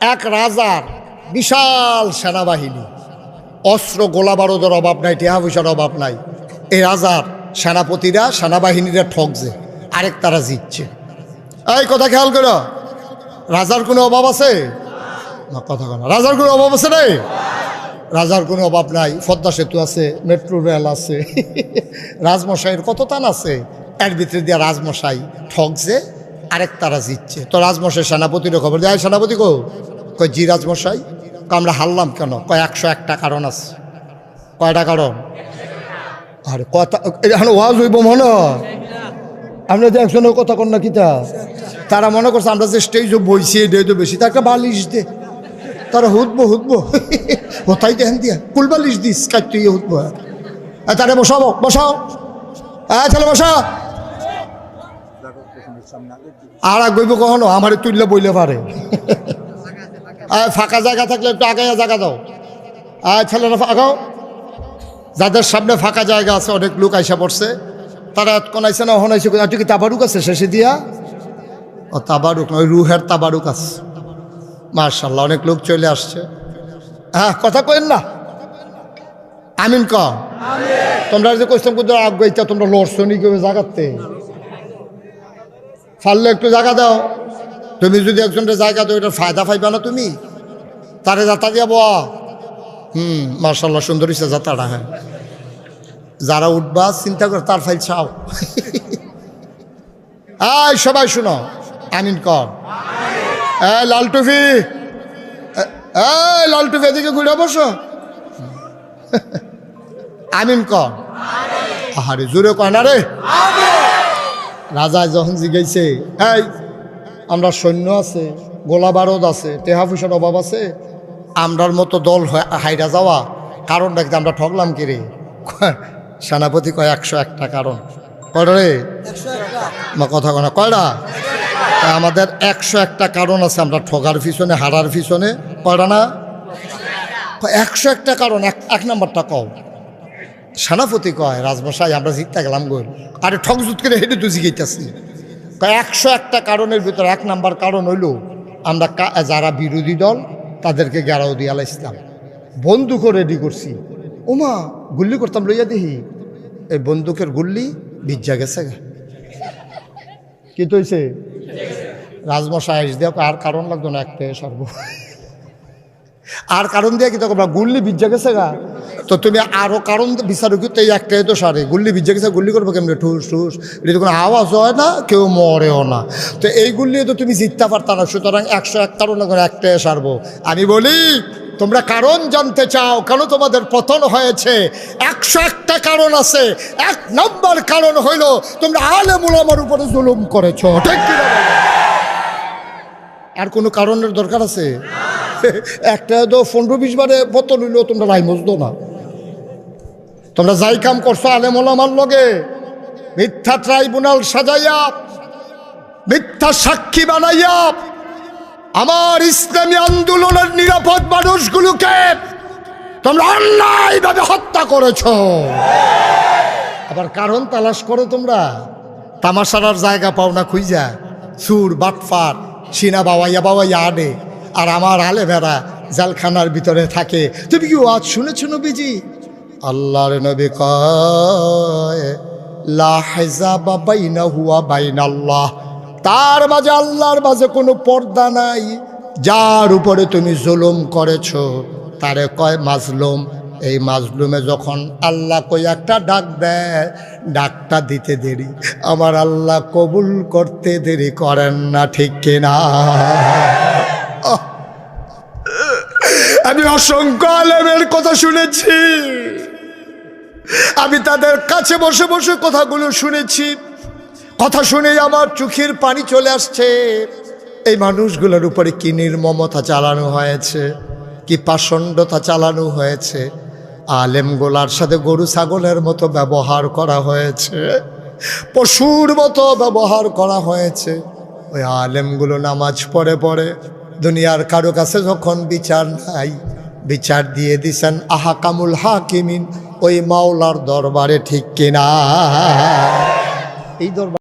এক রাজার বিশাল সেনাবাহিনী। অস্ত্র গোলা বারুদের অভাব নাই, টেহা পয়সার অভাব নাই। এই রাজার সেনাপতিরা সেনাবাহিনীরা ঠকছে আরেক তারা জিতছে। এই কথা খেয়াল করো। রাজার কোনো অভাব আছে? না, কথা কেন রাজার কোনো অভাব আছে রে রাজার কোনো অভাব নাই। পদ্মা সেতু আছে, মেট্রো রেল আছে। রাজমশাইয়ের কত তান আছে? এর ভিতরে দিয়ে রাজমশাই ঠকছে আরেক তারা জিতছে তো রাজমশাই সেনাপতির খবর দেয় সেনাপতি কো? কয়, জি রাজমশাই। আমরা হারলাম কেন? কয়, একশো একটা কারণ আছে। কয়টা কারণ? আরে কথা এখন ওয়াজ হইব মনে? আমরা যে একজনের কথা কন না কিতা? তারা মনে করছে আমরা যে স্টেজে বইছি দে তো বেশি। তাকে বালিশ দে। তারা হুদবো হুদবো। হতাই দেন দিয়া, কুল বালিশ দিস কাটতে ইয়ে হুদবো। তারা বসাবো বসাও। হ্যাঁ তাহলে বসা আর গইব কখনো? আমার তুললে বইলে পারে। আর ফাঁকা জায়গা থাকলে একটু আগে জায়গা দাও। আর ছেলেরা আগাও। যাদের সামনে ফাঁকা জায়গা আছে, অনেক লোক আইসা পড়ছে। তারা এতক্ষণ আইসে না ওখানে আইসে কি তাবারুক আছে? শেষে দিয়া? ও, তাবারুক নয় রুহের তাবারুক আছে। মার্শাল্লাহ অনেক লোক চলে আসছে। হ্যাঁ কথা কইন না। আমিন ক। তোমরা যে কোশ্চেন করতে আগাইতা তোমরা লড়ছো নি জাগাতে? ফাললে একটু জায়গা দাও। তুমি যদি একজনের জায়গা দাও এটার ফায়দা পাইবা না তুমি? তারে যাতা দিয়া বয়া। হুম মার্শাল্লাহ সুন্দর হয়েছে যাতাটা হ্যাঁ। যারা উঠবা, চিন্তা করে, তার ফাইল চাও আয় সবাই শুনো। আমিন কর। এ- এই লাল টুফি এদিকে ঘুরে বসো। আমিন কর। আহারে, জোরে কয় না রে? রাজা যখন জিগাইছে, এই, আমরা সৈন্য আছে, গোলা বারদ আছে, টেহা পয়সার অভাব আছে, আমরার মতো দল হাইরা যাওয়া, কারণ দেখতে আমরা ঠকলাম কি রে? সেনাপতি কয়, একশো একটা কারণ। কয়টা রে? মা কথা কনা কয়টা তা আমাদের একশো একটা কারণ আছে, আমরা ঠগার পিছনে, হারার পিছনে। কয়টা না? একশো একটা কারণ, এক এক নাম্বারটা কও। সেনাপতি কয়, রাজমশাই, আমরা জিততে গেলাম গোল আরে ঠক জুত করে হেঁটে তো জিগাইতেছি। কয়, একশো একটা কারণের ভিতরে এক নাম্বার কারণ হইল, আমরা যারা বিরোধী দল, তাদেরকে গেরাও দিয়ে ইসলাম বন্দুকও রেডি করছি। ওমা গুল্লি করতাম, লইয়া দেখি, এই বন্দুকের গুল্লি বিজ্জা গেছে কি তৈছে রাজমশাই আইস দেখ আর কারণ লাগতো না একটা সর্ব। আর কারণ দিয়ে কি তখন, গুল্লি বিজ্জা গেছে গা। তো তুমি আরও কারণ বিচারো কি তো এই একটাই তো সারে। গুল্লি বিজ্জা গেছে, গুল্লি করব কেমনি? ঠুস ঠুস। এটা কোনো আওয়াজ হয় না, কেউ মরেও না। তো এই গুল্লি তো তুমি জিততে পারতা না, সুতরাং একশো এক কারণ করে একটাই সারবো। আমি বলি, তোমরা কারণ জানতে চাও, কেন তোমাদের পতন হয়েছে? একশো একটা কারণ আছে। এক নম্বর কারণ হইল, তোমরা আলে মুলামার উপরে জুলুম করেছ। ঠিক না? আর কোনো কারণের দরকার আছে? একটা তো পনেরো, বিশ বারে পতন হইলেও তোমরা রাই মজদো না। তোমরা যাই কাম করছ আলেম ওলামার লগে, মিথ্যা ট্রাইব্যুনাল সাজাইয়া, মিথ্যা সাক্ষী বানাইয়া, আমার ইসলামী আন্দোলনের নিরাপদ মানুষগুলোকে তোমরা অন্যায়ভাবে হত্যা করেছ। আবার কারণ তালাশ করো তোমরা, তামাশার জায়গা পাও না খুঁজা সুর বাটফার, সিনা বাবাইয়া বাবাইয়া আনে আর আমার আলে ভেড়া জালখানার ভিতরে থাকে। তুমি কি আজ শুনেছ নবীজি? আল্লাহর নবী কয়, লা হেজাবা বাইনা হুয়া বাইনাল্লাহ। তার মাঝে আল্লাহর মাঝে কোনো পর্দা নাই। যার উপরে তুমি জুলুম করেছ, তারে কয় মাজলুম। এই মাজলুমে যখন আল্লাহ কই একটা ডাক দেয়, ডাকটা দিতে দেরি। আমার আল্লাহ কবুল করতে দেরি করেন না, ঠিক কিনা! আমি অসংখ্য আলেমের কথা শুনেছি। আমি তাদের কাছে বসে বসে কথাগুলো শুনেছি। কথা শুনেই আমার চোখের পানি চলে আসছে। এই মানুষগুলোর উপরে কি নির্মমতা চালানো হয়েছে, কি পাষণ্ডতা চালানো হয়েছে? আলেমগুলার সাথে গরু ছাগলের মতো ব্যবহার করা হয়েছে, পশুর মতো ব্যবহার করা হয়েছে। ওই আলেমগুলো নামাজ পড়ে পড়ে দুনিয়ার কারও কাছে যখন বিচার নাই, বিচার দিয়ে দিছেন আহাকামুল হাকিমিন। ওই মাওলার দরবারে ঠিক কিনা? এই দরবার